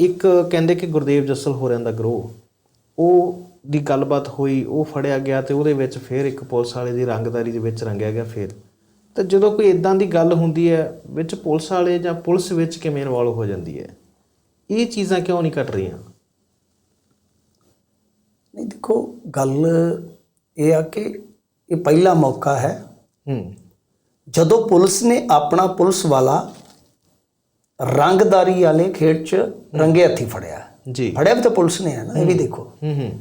ਇੱਕ ਕਹਿੰਦੇ ਕਿ ਗੁਰਦੇਵ ਜੱਸਲ ਹੋਰਿਆਂ ਦਾ ਗਰੋਹ। ਉਹ ਦੀ ਗੱਲਬਾਤ ਹੋਈ ਉਹ ਫੜਿਆ ਗਿਆ ਤੇ ਉਹਦੇ ਵਿੱਚ ਫਿਰ ਇੱਕ ਪੁਲਿਸ ਵਾਲੇ ਦੀ ਰੰਗਦਾਰੀ ਦੇ ਵਿੱਚ ਰੰਗਿਆ ਗਿਆ ਫਿਰ। ਤਾਂ ਜਦੋਂ ਕੋਈ ਇਦਾਂ ਦੀ ਗੱਲ ਹੁੰਦੀ ਹੈ ਵਿੱਚ ਪੁਲਿਸ ਵਾਲੇ ਜਾਂ ਪੁਲਿਸ ਵਿੱਚ ਕਿਵੇਂ ਇਨਵੋਲਵ ਹੋ ਜਾਂਦੀ ਹੈ? ਇਹ ਚੀਜ਼ਾਂ ਕਿਉਂ ਨਹੀਂ ਘਟ ਰਹੀਆਂ? ਨਹੀਂ ਦੇਖੋ ਗੱਲ ਇਹ ਆ ਕਿ ਇਹ ਪਹਿਲਾ ਮੌਕਾ ਹੈ। ਹੂੰ। ਜਦੋਂ ਪੁਲਿਸ ਨੇ ਆਪਣਾ ਪੁਲਿਸ ਵਾਲਾ ਰੰਗਦਾਰੀ ਵਾਲੇ ਖੇਡ 'ਚ ਰੰਗੇ ਹੱਥੀ ਫੜਿਆ। ਜੀ। ਫੜਿਆ ਵੀ ਤਾਂ ਪੁਲਿਸ ਨੇ ਹੈ ਨਾ ਇਹ ਵੀ ਦੇਖੋ। ਹੂੰ ਹੂੰ।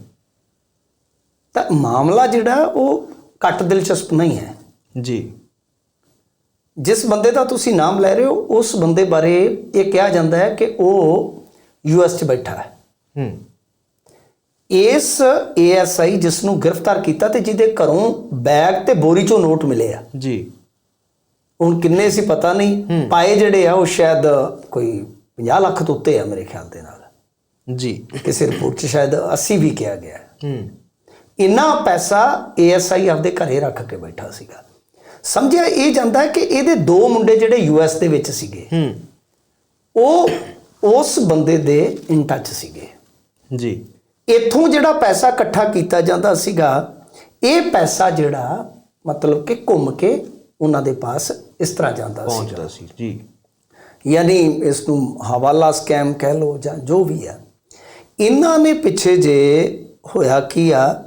ਤਾਂ ਮਾਮਲਾ ਜਿਹੜਾ ਉਹ ਘੱਟ ਦਿਲਚਸਪ ਨਹੀਂ ਹੈ। ਜੀ। ਜਿਸ ਬੰਦੇ ਦਾ ਤੁਸੀਂ ਨਾਮ ਲੈ ਰਹੇ ਹੋ ਉਸ ਬੰਦੇ ਬਾਰੇ ਇਹ ਕਿਹਾ ਜਾਂਦਾ ਹੈ ਕਿ ਉਹ ਯੂਐਸ 'ਚ ਬੈਠਾ ਹੈ। ਹੂੰ। ਇਸ ਏਐਸਆਈ ਜਿਸ ਨੂੰ ਗ੍ਰਿਫਤਾਰ ਕੀਤਾ ਤੇ ਜਿਹਦੇ ਘਰੋਂ ਬੈਗ ਤੇ ਬੋਰੀ ਚੋਂ ਨੋਟ ਮਿਲੇ ਆ। ਜੀ। ਹੁਣ ਕਿੰਨੇ ਸੀ ਪਤਾ ਨਹੀਂ ਪਾਏ ਜਿਹੜੇ ਆ ਉਹ ਸ਼ਾਇਦ ਕੋਈ 50 ਲੱਖ ਤੋਂ ਉੱਤੇ ਆ ਮੇਰੇ ਖਿਆਲ ਦੇ ਨਾਲ। ਜੀ। ਕਿਸੇ ਰਿਪੋਰਟ 'ਚ ਸ਼ਾਇਦ 80 ਵੀ ਕਿਹਾ ਗਿਆ ਹੈ। ਇੰਨਾ ਪੈਸਾ ਏਐਸਆਈ ਆਪਦੇ ਘਰੇ ਰੱਖ ਕੇ ਬੈਠਾ ਸੀਗਾ। ਸਮਝਿਆ ਇਹ ਜਾਂਦਾ ਹੈ ਕਿ ਇਹਦੇ ਦੋ ਮੁੰਡੇ ਜਿਹੜੇ ਯੂਐਸ ਦੇ ਵਿੱਚ ਸੀਗੇ ਹੂੰ। ਉਹ ਉਸ ਬੰਦੇ ਦੇ ਇਨ ਟੱਚ ਸੀਗੇ। ਜੀ। ਇੱਥੋਂ ਜਿਹੜਾ ਪੈਸਾ ਇਕੱਠਾ ਕੀਤਾ ਜਾਂਦਾ ਸੀਗਾ ਇਹ ਪੈਸਾ ਜਿਹੜਾ ਮਤਲਬ ਕਿ ਘੁੰਮ ਕੇ ਉਹਨਾਂ ਦੇ ਪਾਸ ਇਸ ਤਰ੍ਹਾਂ ਜਾਂਦਾ ਸੀ। ਪਹੁੰਚਦਾ ਸੀ ਜੀ। ਯਾਨੀ ਇਸ ਨੂੰ ਹਵਾਲਾ ਸਕੈਮ ਕਹਿ ਲੋ ਜਾਂ ਜੋ ਵੀ ਆ ਇਹਨਾਂ ਨੇ ਪਿੱਛੇ ਜੇ ਹੋਇਆ ਕੀ ਆ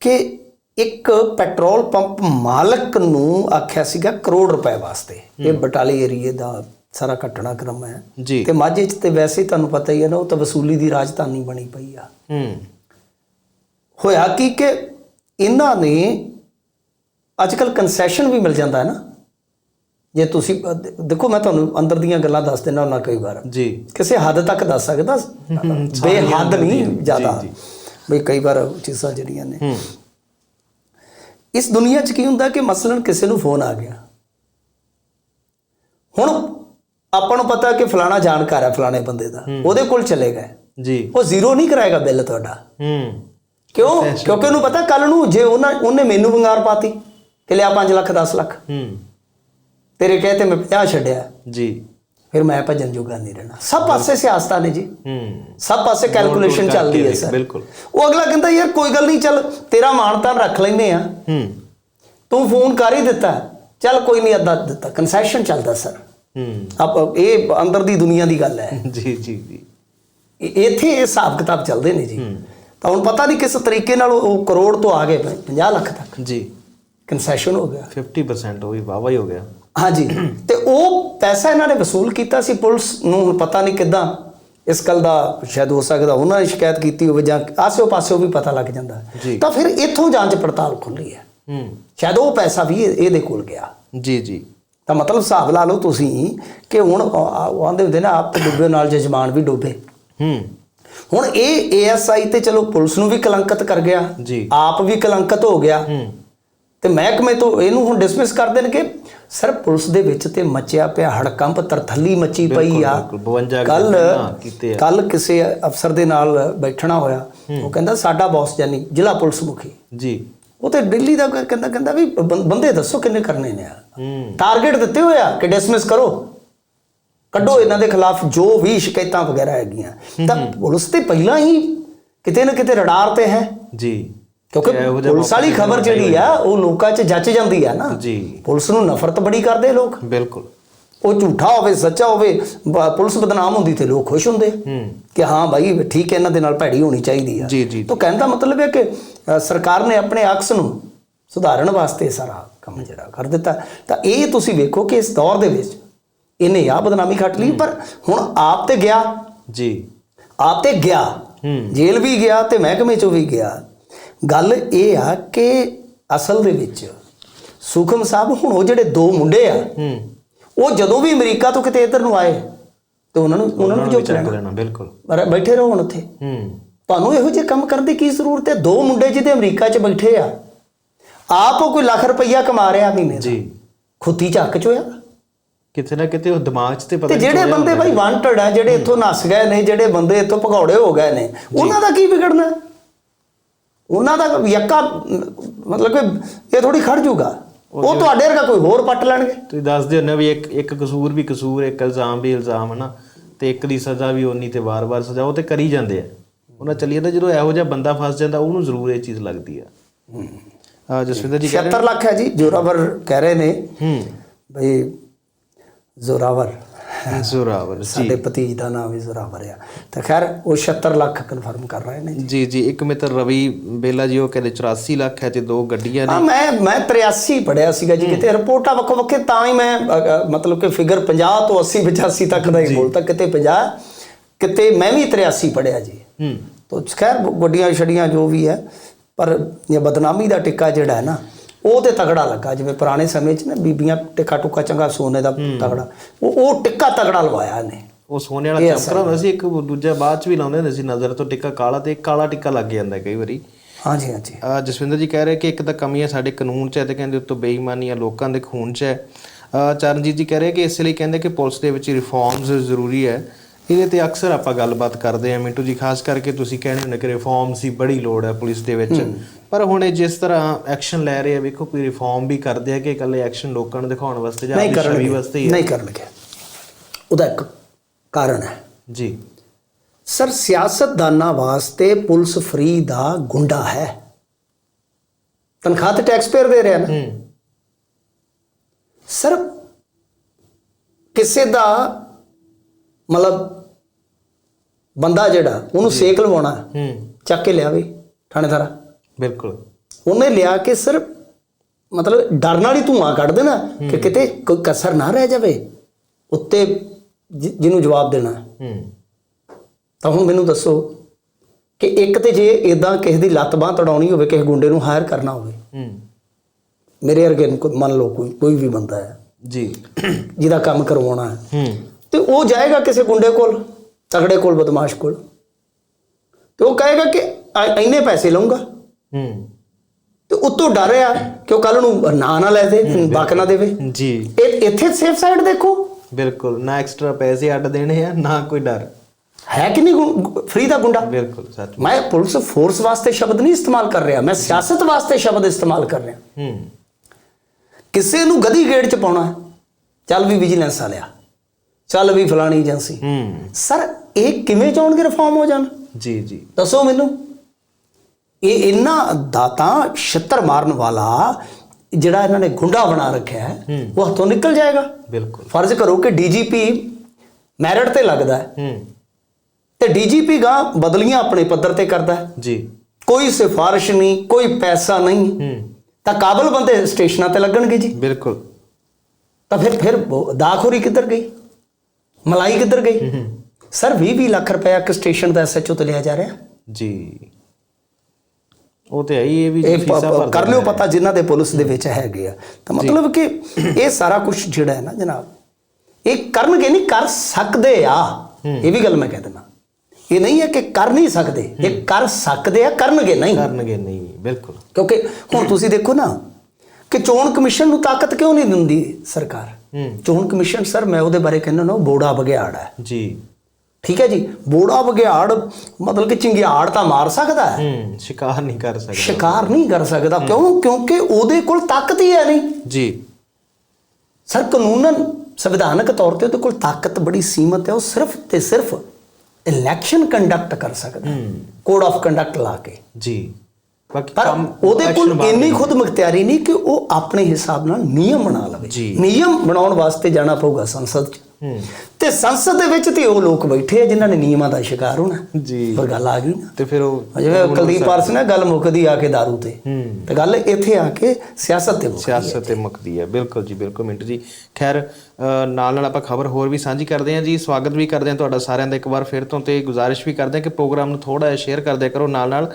ਕਿ ਇੱਕ ਪੈਟਰੋਲ ਪੰਪ ਮਾਲਕ ਨੂੰ ਆਖਿਆ ਸੀਗਾ ਕਰੋੜ ਰੁਪਏ ਵਾਸਤੇ। ਇਹ ਬਟਾਲੇ ਏਰੀਏ ਦਾ ਸਾਰਾ ਘਟਨਾਕ੍ਰਮ ਹੈ। ਜੀ। ਤੇ ਮਾਝੇ 'ਚ ਤੇ ਵੈਸੇ ਹੀ ਤੁਹਾਨੂੰ ਪਤਾ ਹੀ ਹੈ ਨਾ ਉਹ ਤਾਂ ਵਸੂਲੀ ਦੀ ਰਾਜਧਾਨੀ ਬਣੀ ਪਈ ਆ। ਹੂੰ। ਹੋਇਆ ਕੀ ਕਿ ਇਹਨਾਂ ਨੇ ਅੱਜ ਕੱਲ ਕਨਸੈਸ਼ਨ ਵੀ ਮਿਲ ਜਾਂਦਾ ਹੈ ਨਾ। ਜੇ ਤੁਸੀਂ ਦੇਖੋ ਮੈਂ ਤੁਹਾਨੂੰ ਅੰਦਰ ਦੀਆਂ ਗੱਲਾਂ ਦੱਸ ਦਿੰਦਾ ਹੁੰਦਾ ਕਈ ਵਾਰ। ਜੀ। ਕਿਸੇ ਹੱਦ ਤੱਕ ਦੱਸ ਸਕਦਾ। ਬੇਹੱਦ ਨਹੀਂ ਜ਼ਿਆਦਾ। ਬਈ ਕਈ ਵਾਰ ਚੀਜ਼ਾਂ ਜਿਹੜੀਆਂ ਨੇ। ਇਸ ਦੁਨੀਆ 'ਚ ਕੀ ਹੁੰਦਾ ਕਿ ਮਸਲਨ ਕਿਸੇ ਨੂੰ ਫੋਨ ਆ ਗਿਆ। ਹੁਣ ਆਪਾਂ ਨੂੰ ਪਤਾ ਕਿ ਫਲਾਣਾ ਜਾਣਕਾਰ ਹੈ ਫਲਾਣੇ ਬੰਦੇ ਦਾ। ਉਹਦੇ ਕੋਲ ਚਲੇ ਗਏ। ਜੀ। ਉਹ ਜ਼ੀਰੋ ਨਹੀਂ ਕਰਾਏਗਾ ਬਿੱਲ ਤੁਹਾਡਾ। ਹੂੰ। ਕਿਉਂ? ਕਿਉਂਕਿ ਉਹਨੂੰ ਪਤਾ ਕੱਲ ਨੂੰ ਜੇ ਉਹਨਾਂ ਉਹਨੇ ਮੈਨੂੰ ਵੰਗਾਰ ਪਾਤੀ ਕਿ ਲਿਆ 5 ਲੱਖ 10 ਲੱਖ। ਹੂੰ। ਤੇਰੇ ਕਹੇ ਤੇ ਮੈਂ 50 ਛੱਡਿਆ। ਜੀ। ਫਿਰ ਮੈਂ ਭਜਨ ਜੋਗਾ ਨਹੀਂ ਰਹਿਣਾ। ਸਭ ਪਾਸੇ ਸਿਆਸਤਾਂ ਨੇ ਜੀ। ਹੂੰ। ਸਭ ਪਾਸੇ ਕੈਲਕੂਲੇਸ਼ਨ ਚੱਲਦੀ ਹੈ ਸਰ। ਬਿਲਕੁਲ। ਉਹ ਅਗਲਾ ਕਹਿੰਦਾ ਯਾਰ ਕੋਈ ਗੱਲ ਨਹੀਂ ਚੱਲ ਤੇਰਾ ਮਾਨਤਾਨ ਰੱਖ ਲੈਨੇ ਆ ਹੂੰ। ਤੂੰ ਫੋਨ ਕਰ ਹੀ ਦਿੱਤਾ। ਚੱਲ ਕੋਈ ਨਹੀਂ ਅੱਧਾ ਦਿੱਤਾ। ਕਨਸੈਸ਼ਨ ਚੱਲਦਾ ਸਰ। ਹੂੰ। ਆਪ ਇਹ ਅੰਦਰ ਦੀ ਦੁਨੀਆ ਦੀ ਗੱਲ ਹੈ। ਜੀ ਜੀ ਜੀ। ਇੱਥੇ ਇਹ ਹਿਸਾਬ ਕਿਤਾਬ ਚੱਲਦੇ ਨੇ ਜੀ। ਤਾਂ ਹੁਣ ਪਤਾ ਨਹੀਂ ਕਿਸ ਤਰੀਕੇ ਨਾਲ ਉਹ ਕਰੋੜ ਤੋਂ ਆ ਗਏ 50 ਲੱਖ ਤੱਕ। ਜੀ। ਕਨਸੈਸ਼ਨ ਹੋ ਗਿਆ। 50% ਉਹ ਵੀ ਵਾਵਾ ਹੀ ਹੋ ਗਿਆ। ਹਾਂਜੀ। ਤੇ ਉਹ ਪੈਸਾ ਇਹਨਾਂ ਨੇ ਵਸੂਲ ਕੀਤਾ ਸੀ ਪੁਲਿਸ ਨੂੰ ਹੁਣ ਪਤਾ ਨਹੀਂ ਕਿੱਦਾਂ ਇਸ ਗੱਲ ਦਾ ਸ਼ਾਇਦ ਹੋ ਸਕਦਾ ਉਹਨਾਂ ਨੇ ਸ਼ਿਕਾਇਤ ਕੀਤੀ ਹੋਵੇ ਜਾਂ ਆਸਿਓ ਪਾਸਿਓ ਵੀ ਪਤਾ ਲੱਗ ਜਾਂਦਾ। ਤਾਂ ਫਿਰ ਇੱਥੋਂ ਜਾਂਚ ਪੜਤਾਲ ਖੁੱਲੀ ਹੈ। ਹੂੰ। ਸ਼ਾਇਦ ਉਹ ਪੈਸਾ ਵੀ ਇਹ- ਇਹਦੇ ਕੋਲ ਗਿਆ। ਜੀ ਜੀ। ਤਾਂ ਮਤਲਬ ਹਿਸਾਬ ਲਾ ਲਓ ਤੁਸੀਂ ਕਿ ਹੁਣ ਆ- ਆ- ਉਹ ਆਂਦੇ ਹੁੰਦੇ ਨਾ ਆਪ ਤੇ ਡੁੱਬੇ ਨਾਲ ਜਜਮਾਨ ਵੀ ਡੁੱਬੇ। ਹੂੰ। ਹੁਣ ਇਹ ਏਐਸਆਈ ਤੇ ਚਲੋ ਪੁਲਿਸ ਨੂੰ ਵੀ ਕਲੰਕਿਤ ਕਰ ਗਿਆ। ਜੀ। ਆਪ ਵੀ ਕਲੰਕਿਤ ਹੋ ਗਿਆ। ਹੂੰ। ਤੇ ਮਹਿਕਮੇ ਤੋਂ ਇਹਨੂੰ ਹੁਣ ਡਿਸਮਿਸ ਕਰ ਦੇਣਗੇ। ਸਰ ਪੁਲਿਸ ਦੇ ਵਿੱਚ ਤੇ ਮਚਿਆ ਪਿਆ ਹੜਕੰਪ ਤਰਥੱਲੀ ਮਚੀ ਪਈ ਆ। ਬਿਲਕੁਲ, 52 ਕੱਲ ਆ। ਕੱਲ ਕਿਸੇ ਅਫਸਰ ਦੇ ਨਾਲ ਬੈਠਣਾ ਹੋਇਆ। ਉਹ ਕਹਿੰਦਾ ਸਾਡਾ ਬੌਸ ਜਾਨੀ ਜ਼ਿਲ੍ਹਾ ਪੁਲਿਸ ਮੁਖੀ। ਜੀ। ਉਹ ਤੇ ਦਿੱਲੀ ਦਾ ਕਹਿੰਦਾ ਕਹਿੰਦਾ ਵੀ ਬੰਦੇ ਦੱਸੋ ਕਿੰਨੇ ਕਰਨੇ ਨੇ ਹੂੰ। ਟਾਰਗੇਟ ਦਿੱਤੇ ਹੋਇਆ ਕਿ ਡਿਸਮਿਸ ਕਰੋ? ਕੱਢੋ ਇਹਨਾਂ ਦੇ ਖਿਲਾਫ ਜੋ ਵੀ ਸ਼ਿਕਾਇਤਾਂ ਵਗੈਰਾ ਹੈਗੀਆਂ। ਤਾਂ ਪੁਲਿਸ ਤੇ ਪਹਿਲਾਂ ਹੀ ਕਿਤੇ ਨਾ ਕਿਤੇ ਰਡਾਰ ਤੇ ਹੈ। ਜੀ। ਕਿਉਂਕਿ ਪੁਲਿਸ ਵਾਲੀ ਖਬਰ ਜਿਹੜੀ ਆ ਉਹ ਲੋਕਾਂ 'ਚ ਜੱਚ ਜਾਂਦੀ ਆ ਨਾ। ਜੀ। ਪੁਲਿਸ ਨੂੰ ਨਫ਼ਰਤ ਬੜੀ ਕਰਦੇ ਲੋਕ। ਬਿਲਕੁਲ। ਉਹ ਝੂਠਾ ਹੋਵੇ ਸੱਚਾ ਹੋਵੇ ਪੁਲਿਸ ਬਦਨਾਮ ਹੁੰਦੀ ਤੇ ਲੋਕ ਖੁਸ਼ ਹੁੰਦੇ। ਕਿ ਹਾਂ ਭਾਈ ਠੀਕ ਹੈ ਇਹਨਾਂ ਦੇ ਨਾਲ ਭੈੜੀ ਹੋਣੀ ਚਾਹੀਦੀ ਆ। ਜੀ ਜੀ ਤਾਂ ਕਹਿਣ ਦਾ ਮਤਲਬ ਹੈ ਕਿ ਸਰਕਾਰ ਨੇ ਆਪਣੇ ਅਕਸ ਨੂੰ ਸੁਧਾਰਨ ਵਾਸਤੇ ਸਾਰਾ ਕੰਮ ਜਿਹੜਾ ਕਰ ਦਿੱਤਾ। ਤਾਂ ਇਹ ਤੁਸੀਂ ਵੇਖੋ ਕਿ ਇਸ ਦੌਰ ਦੇ ਵਿੱਚ ਇਹਨੇ ਆ ਬਦਨਾਮੀ ਖੱਟ ਲਈ ਪਰ ਹੁਣ ਆਪ ਤੇ ਗਿਆ। ਜੀ। ਆਪ ਤੇ ਗਿਆ। ਜੇਲ੍ਹ ਵੀ ਗਿਆ ਤੇ ਮਹਿਕਮੇ ਚੋਂ ਵੀ ਗਿਆ। ਗੱਲ ਇਹ ਆ ਕਿ ਅਸਲ ਦੇ ਵਿੱਚ ਸੁਖਮ ਸਾਹਿਬ ਹੁਣ ਉਹ ਜਿਹੜੇ ਦੋ ਮੁੰਡੇ ਆ ਉਹ ਜਦੋਂ ਵੀ ਅਮਰੀਕਾ ਤੋਂ ਕਿਤੇ ਇੱਧਰ ਨੂੰ ਆਏ ਤੇ ਉਹਨਾਂ ਨੂੰ ਉਹਨਾਂ ਨੂੰ ਵੀ ਚੁੱਕ ਲੈਣਾ ਬਿਲਕੁਲ। ਪਰ ਬੈਠੇ ਰਹੋ ਹੁਣ ਉੱਥੇ। ਹੂੰ। ਤੁਹਾਨੂੰ ਇਹੋ ਜਿਹੇ ਕੰਮ ਕਰਨ ਦੀ ਕੀ ਜ਼ਰੂਰਤ ਹੈ? ਦੋ ਮੁੰਡੇ ਜਿਹਦੇ ਅਮਰੀਕਾ 'ਚ ਬੈਠੇ ਆ ਆਪ ਉਹ ਕੋਈ ਲੱਖ ਰੁਪਈਆ ਕਮਾ ਰਿਹਾ ਮਹੀਨੇ ਦਾ। ਜੀ। ਖੁੱਤੀ ਚੱਕ ਚ ਹੋਇਆ ਕਿਤੇ ਨਾ ਕਿਤੇ ਉਹ ਦਿਮਾਗ 'ਚ ਤੇ ਪਤਾ ਤੇ ਜਿਹੜੇ ਬੰਦੇ ਭਾਈ ਵਾਂਟਡ ਆ ਜਿਹੜੇ ਇੱਥੋਂ ਨੱਸ ਗਏ ਨੇ ਜਿਹੜੇ ਬੰਦੇ ਇੱਥੋਂ ਭਗੌੜੇ ਹੋ ਗਏ ਨੇ ਉਹਨਾਂ ਦਾ ਕੀ ਵਿਗੜਨਾ? ਉਹਨਾਂ ਦਾ ਯੱਕਾ ਮਤਲਬ ਕਿ ਇਹ ਥੋੜੀ ਖੜ ਜਾਊਗਾ ਉਹ ਤੁਹਾਡੇ ਵਰਗਾ ਕੋਈ ਹੋਰ ਪੱਟ ਲੈਣਗੇ? ਤੁਸੀਂ ਦੱਸਦੇ ਹੋ ਵੀ ਇੱਕ ਇੱਕ ਕਸੂਰ ਵੀ ਕਸੂਰ ਇੱਕ ਇਲਜ਼ਾਮ ਵੀ ਇਲਜ਼ਾਮ ਹੈ ਨਾ ਤੇ ਇੱਕ ਦੀ ਸਜ਼ਾ ਵੀ ਓਨੀ ਤੇ ਵਾਰ-ਵਾਰ ਸਜ਼ਾ ਉਹ ਤੇ ਕਰੀ ਜਾਂਦੇ ਆ। ਉਹਨਾਂ ਚੱਲੀ ਜਾਂਦਾ ਜਦੋਂ ਇਹੋ ਜਿਹਾ ਬੰਦਾ ਫਸ ਜਾਂਦਾ ਉਹਨੂੰ ਜ਼ਰੂਰ ਇਹ ਚੀਜ਼ ਲੱਗਦੀ ਆ। ਆ ਜਸਵਿੰਦਰ ਜੀ ਕਹਿ ਰਹੇ 76 ਲੱਖ ਹੈ ਜੀ ਜੋਰਾਵਰ ਕਹਿ ਰਹੇ ਨੇ। ਹੂੰ। ਬਈ ਜ਼ੋਰਾਵਰ। ਜ਼ੋਰਾਵਰ ਜੀ। ਸਾਡੇ ਭਤੀਜ ਦਾ ਨਾਮ ਵੀ ਜ਼ੋਰਾਵਰ ਆ। ਤਾਂ ਖੈਰ ਉਹ 76 ਲੱਖ ਕਨਫਰਮ ਕਰ ਰਹੇ ਨੇ ਜੀ। ਜੀ ਇੱਕ ਮਿੱਤਰ ਰਵੀ ਬੇਲਾ ਜੀ ਉਹ ਕਹਿੰਦੇ 84 ਲੱਖ ਹੈ ਤੇ ਦੋ ਗੱਡੀਆਂ ਨੇ। ਹਾਂ ਮੈਂ ਮੈਂ 83 ਪੜਿਆ ਸੀਗਾ ਜੀ ਕਿਤੇ ਰਿਪੋਰਟਾਂ ਵੱਖੋ ਵੱਖੇ ਤਾਂ ਹੀ ਮੈਂ ਮਤਲਬ ਕਿ ਫਿਗਰ 50 ਤੋਂ 80 85 ਤੱਕ ਦਾ ਹੀ ਬੋਲਤਾ ਕਿਤੇ 50 ਕਿਤੇ ਮੈਂ ਵੀ 83 ਪੜਿਆ ਜੀ। ਹੂੰ। ਤੋ ਖੈਰ ਗੱਡੀਆਂ ਛੜੀਆਂ ਜੋ ਵੀ ਹੈ ਪਰ ਇਹ ਬਦਨਾਮੀ ਦਾ ਟਿੱਕਾ ਜਿਹੜਾ ਹੈ ਨਾ ਉਹ ਤੇ ਤਗੜਾ ਲੱਗਾ ਜਿਵੇਂ ਪੁਰਾਣੇ ਸਮੇਂ 'ਚ ਨਾ ਬੀਬੀਆਂ ਟਿੱਕਾ ਟੁੱਕਾ ਚੰਗਾ ਸੋਨੇ ਦਾ ਤਗੜਾ ਉਹ ਉਹ ਟਿੱਕਾ ਤਗੜਾ ਲਵਾਇਆ ਇਹਨੇ। ਉਹ ਸੋਨੇ ਵਾਲਾ ਚਮਕਦਾ ਹੁੰਦਾ ਸੀ ਇੱਕ ਦੂਜਾ ਬਾਅਦ ਚ ਵੀ ਲਾਉਂਦੇ ਹੁੰਦੇ ਸੀ ਨਜ਼ਰ ਤੋਂ ਟਿੱਕਾ ਕਾਲਾ ਤੇ ਕਾਲਾ ਟਿੱਕਾ ਲੱਗ ਜਾਂਦਾ ਕਈ ਵਾਰੀ। ਹਾਂਜੀ ਹਾਂਜੀ। ਜਸਵਿੰਦਰ ਜੀ ਕਹਿ ਰਹੇ ਕਿ ਇੱਕ ਤਾਂ ਕਮੀਆਂ ਸਾਡੇ ਕਾਨੂੰਨ 'ਚ ਹੈ ਤੇ ਕਹਿੰਦੇ ਉੱਤੋਂ ਬੇਈਮਾਨੀਆਂ ਲੋਕਾਂ ਦੇ ਖੂਨ 'ਚ ਹੈ। ਚਰਨਜੀਤ ਜੀ ਕਹਿ ਰਹੇ ਕਿ ਇਸ ਲਈ ਕਹਿੰਦੇ ਕਿ ਪੁਲਿਸ ਦੇ ਵਿੱਚ ਰਿਫਾਰਮਸ ਜ਼ਰੂਰੀ ਹੈ। ਇਹਦੇ ਤੇ ਅਕਸਰ ਆਪਾਂ ਗੱਲਬਾਤ ਕਰਦੇ ਹਾਂ ਮਿੰਟੂ ਜੀ ਖਾਸ ਕਰਕੇ ਤੁਸੀਂ ਕਹਿੰਦੇ ਹੁੰਦੇ ਕਿ ਰਿਫਾਰਮਸ ਦੀ ਬੜੀ ਲੋੜ ਹੈ ਪੁਲਿਸ ਦੇ ਵਿੱਚ। ਪਰ ਹੁਣ ਇਹ ਜਿਸ ਤਰ੍ਹਾਂ ਐਕਸ਼ਨ ਲੈ ਰਹੇ ਆ ਵੇਖੋ ਕੋਈ ਰਿਫਾਰਮ ਵੀ ਕਰਦੇ ਆ ਕਿ ਇਕੱਲੇ ਐਕਸ਼ਨ ਲੋਕਾਂ ਨੂੰ ਦਿਖਾਉਣ ਵਾਸਤੇ ਜਾਂ ਆਪਣੀ ਛਵੀ ਵਾਸਤੇ ਹੀ ਹੈ ਨਹੀਂ ਕਰਨਗੇ। ਉਹਦਾ ਇੱਕ ਕਾਰਨ ਹੈ। ਜੀ। ਸਰ ਸਿਆਸਤਦਾਨਾਂ ਵਾਸਤੇ ਪੁਲਿਸ ਫਰੀ ਦਾ ਗੁੰਡਾ ਹੈ। ਤਨਖਾਹ ਤੇ ਟੈਕਸ ਪੇਅਰ ਦੇ ਰਿਹਾ ਨਾ। ਹੂੰ। ਸਰ ਕਿਸੇ ਦਾ ਮਤਲਬ ਬੰਦਾ ਜਿਹੜਾ ਉਹਨੂੰ ਸੇਕ ਲਵਾਉਣਾ ਹੂੰ। ਚੱਕ ਕੇ ਲਿਆਵੇ ਥਾਣੇਦਾਰਾ। ਬਿਲਕੁਲ। ਉਹਨੇ ਲਿਆ ਕੇ ਸਿਰਫ ਮਤਲਬ ਡਰ ਨਾਲ ਹੀ ਧੂਆਂ ਕੱਢ ਦੇਣਾ ਕਿ ਕਿਤੇ ਕੋਈ ਕਸਰ ਨਾ ਰਹਿ ਜਾਵੇ ਉੱਤੇ ਜਿਹਨੂੰ ਜਵਾਬ ਦੇਣਾ। ਹੂੰ। ਤਾਂ ਹੁਣ ਮੈਨੂੰ ਦੱਸੋ ਕਿ ਇੱਕ ਤੇ ਜੇ ਇਦਾਂ ਕਿਸੇ ਦੀ ਲੱਤ ਬਾਹ ਤੜਾਉਣੀ ਹੋਵੇ ਕਿਸੇ ਗੁੰਡੇ ਨੂੰ ਹਾਇਰ ਕਰਨਾ ਹੋਵੇ ਹੂੰ। ਮੇਰੇ ਵਰਗੇ ਮੰਨ ਲਓ ਕੋਈ ਕੋਈ ਵੀ ਬੰਦਾ ਹੈ। ਜੀ। ਜਿਹਦਾ ਕੰਮ ਕਰਵਾਉਣਾ ਹੈ। ਹੂੰ। ਤੇ ਉਹ ਜਾਏਗਾ ਕਿਸੇ ਗੁੰਡੇ ਕੋਲ? ਤਗੜੇ ਕੋਲ ਬਦਮਾਸ਼ ਕੋਲ। ਤੇ ਉਹ ਕਹੇਗਾ ਕਿ ਇੰਨੇ ਪੈਸੇ ਲਵਾਂਗਾ ਹੂੰ। ਤੇ ਉਤੋਂ ਡਰ ਆ ਕਿ ਉਹ ਕੱਲ ਨੂੰ ਨਾ ਨਾ ਲੈ ਦੇ ਬਕ ਨਾ ਦੇਵੇ। ਜੀ। ਇਹ ਇੱਥੇ ਸੇਫ ਸਾਈਡ ਦੇਖੋ। ਬਿਲਕੁਲ। ਨਾ ਐਕਸਟਰਾ ਪੈਸੇ ਅੱਡ ਦੇਣੇ ਆ ਨਾ ਕੋਈ ਡਰ। ਹੈ ਕਿ ਨਹੀਂ ਫ੍ਰੀ ਦਾ ਗੁੰਡਾ? ਬਿਲਕੁਲ ਸੱਚ। ਮੈਂ ਪੁਲਿਸ ਫੋਰਸ ਵਾਸਤੇ ਸ਼ਬਦ ਨਹੀਂ ਇਸਤੇਮਾਲ ਕਰ ਰਿਹਾ ਮੈਂ ਸਿਆਸਤ ਵਾਸਤੇ ਸ਼ਬਦ ਇਸਤੇਮਾਲ ਕਰ ਰਿਹਾ। ਹੂੰ। ਕਿਸੇ ਨੂੰ ਗਦੀ ਗੇੜ ਚ ਪਾਉਣਾ ਚੱਲ ਵੀ ਵਿਜੀਲੈਂਸ ਵਾਲਿਆ ਚੱਲ ਵੀ ਫਲਾਣੀ ਏਜੰਸੀ। ਹੂੰ। ਸਰ ਇਹ ਕਿਵੇਂ ਚਾਹੁੰਗੇ ਰਿਫਾਰਮ ਹੋ ਜਾਣ? ਜੀ ਜੀ। ਦੱਸੋ ਮੈਨੂੰ। ਇਹ ਇਹਨਾਂ ਦਾ ਤਾਂ ਛੱਤਰ ਮਾਰਨ ਵਾਲਾ ਜਿਹੜਾ ਇਹਨਾਂ ਨੇ ਗੁੰਡਾ ਬਣਾ ਰੱਖਿਆ ਹੈ ਉਹ ਹੱਥੋਂ ਨਿਕਲ ਜਾਏਗਾ। ਬਿਲਕੁਲ। ਫਰਜ਼ ਕਰੋ ਕਿ ਡੀਜੀਪੀ ਮੈਰਿਟ ਤੇ ਲੱਗਦਾ ਹੈ। ਹੂੰ। ਤੇ ਡੀਜੀਪੀ ਗਾ ਬਦਲੀਆਂ ਆਪਣੇ ਪੱਧਰ ਤੇ ਕਰਦਾ ਹੈ। ਜੀ। ਕੋਈ ਸਿਫਾਰਿਸ਼ ਨਹੀਂ ਕੋਈ ਪੈਸਾ ਨਹੀਂ। ਹੂੰ। ਤਾਂ ਕਾਬਲ ਬੰਦੇ ਸਟੇਸ਼ਨਾਂ ਤੇ ਲੱਗਣਗੇ ਜੀ। ਬਿਲਕੁਲ। ਤਾਂ ਫਿਰ ਫਿਰ ਦਾਖੋਰੀ ਕਿੱਧਰ ਗਈ? ਮਲਾਈ ਕਿੱਧਰ ਗਈ? ਸਰ 20 20 ਲੱਖ ਰੁਪਏ ਇੱਕ ਸਟੇਸ਼ਨ ਦਾ ਐਸਐਚਓ ਤੇ ਲਿਆ ਜਾ ਰਿਹਾ? ਜੀ। ਉਹ ਤੇ ਹੈ ਹੀ ਇਹ ਵੀ ਇਹ ਫੀਸਾਂ ਭਰਦੇ ਕਰ ਲਿਓ। ਪਤਾ ਜਿਨ੍ਹਾਂ ਦੇ ਪੁਲਿਸ ਦੇ ਵਿੱਚ ਹੈਗੇ ਆ। ਤਾਂ ਮਤਲਬ ਕਿ ਇਹ ਸਾਰਾ ਕੁਝ ਜਿਹੜਾ ਹੈ ਨਾ ਜਨਾਬ ਇਹ ਕਰਨਗੇ ਨਹੀਂ ਕਰ ਸਕਦੇ ਆ। ਇਹ ਵੀ ਗੱਲ ਮੈਂ ਕਹਿ ਦਿੰਦਾ। ਇਹ ਨਹੀਂ ਹੈ ਕਿ ਕਰ ਨਹੀਂ ਸਕਦੇ ਇਹ ਕਰ ਸਕਦੇ ਆ ਕਰਨਗੇ ਨਹੀਂ। ਕਰਨਗੇ ਨਹੀਂ ਬਿਲਕੁਲ। ਕਿਉਂਕਿ ਹੁਣ ਤੁਸੀਂ ਦੇਖੋ ਨਾ ਕਿ ਚੋਣ ਕਮਿਸ਼ਨ ਨੂੰ ਤਾਕਤ ਕਿਉਂ ਨਹੀਂ ਦਿੰਦੀ ਸਰਕਾਰ? ਚੋਣ ਕਮਿਸ਼ਨ ਸਰ ਮੈਂ ਉਹਦੇ ਬਾਰੇ ਕਹਿੰਦਾ ਨਾ ਬੋੜਾ ਬਗਿਆੜ ਹੈ। ਜੀ। ਠੀਕ ਹੈ ਜੀ? ਬੋੜਾ ਬਗਿਆੜ ਮਤਲਬ ਕਿ ਚਿੰਗਿਆੜ ਤਾਂ ਮਾਰ ਸਕਦਾ ਹੈ। ਹੂੰ ਸ਼ਿਕਾਰ ਨਹੀਂ ਕਰ ਸਕਦੇ। ਸ਼ਿਕਾਰ ਨਹੀਂ ਕਰ ਸਕਦਾ। ਕਿਉਂ? ਕਿਉਂਕਿ ਉਹਦੇ ਕੋਲ ਤਾਕਤ ਹੀ ਹੈ ਨਹੀਂ। ਜੀ। ਸਰ ਕਾਨੂੰਨਨ ਸੰਵਿਧਾਨਕ ਤੌਰ ਤੇ ਉਹਦੇ ਕੋਲ ਤਾਕਤ ਬੜੀ ਸੀਮਤ ਹੈ। ਉਹ ਸਿਰਫ ਤੇ ਸਿਰਫ ਇਲੈਕਸ਼ਨ ਕੰਡਕਟ ਕਰ ਸਕਦਾ ਕੋਡ ਆਫ ਕੰਡਕਟ ਲਾ ਕੇ। ਜੀ। ਬਾਕੀ ਕੰਮ ਉਹਦੇ ਕੋਲ ਇੰਨੀ। ਖੁਦ ਮੁਖਤਿਆਰੀ ਨਹੀਂ ਕਿ ਉਹ ਆਪਣੇ ਹਿਸਾਬ ਨਾਲ ਨਿਯਮ ਬਣਾ ਲਵੇ। ਨਿਯਮ ਬਣਾਉਣ ਵਾਸਤੇ ਜਾਣਾ ਪਊਗਾ ਸੰਸਦ 'ਚ। ਤੇ ਸੰਸਦ ਦੇ ਵਿੱਚ ਤੇ ਉਹ ਲੋਕ ਬੈਠੇ ਆ ਜਿਨ੍ਹਾਂ ਨੇ ਨਿਯਮਾਂ ਦਾ ਸ਼ਿਕਾਰ ਹੋਣਾ। ਜੀ। ਪਰ ਗੱਲ ਆ ਗਈ ਨਾ। ਤੇ ਫਿਰ ਉਹ ਜਿਵੇਂ ਕੁਲਦੀਪ ਪਾਰਸ ਨੇ ਗੱਲ ਮੁੱਕਦੀ ਆ ਕੇ दारू ਤੇ। ਤੇ ਗੱਲ ਇੱਥੇ ਆ ਕੇ ਸਿਆਸਤ ਤੇ ਮੁੱਕਦੀ ਹੈ ਸਿਆਸਤ ਤੇ ਮੁਕਦੀ ਹੈ ਬਿਲਕੁਲ ਜੀ ਬਿਲਕੁਲ ਮਿੰਟੂ ਜੀ। ਖੈਰ ਨਾਲ ਨਾਲ ਆਪਾਂ ਖਬਰ ਹੋਰ ਵੀ ਸਾਂਝੀ ਕਰਦੇ ਹਾਂ ਜੀ। ਸਵਾਗਤ ਵੀ ਕਰਦੇ ਹਾਂ ਤੁਹਾਡਾ ਸਾਰਿਆਂ ਦਾ ਇੱਕ ਵਾਰ ਫਿਰ ਤੋਂ ਤੇ ਗੁਜ਼ਾਰਿਸ਼ ਵੀ ਕਰਦੇ ਹਾਂ ਕਿ ਪ੍ਰੋਗਰਾਮ ਨੂੰ ਥੋੜਾ ਜਿਹਾ ਸ਼ੇਅਰ ਕਰਦੇ ਕਰੋ ਨਾਲ ਨਾਲ।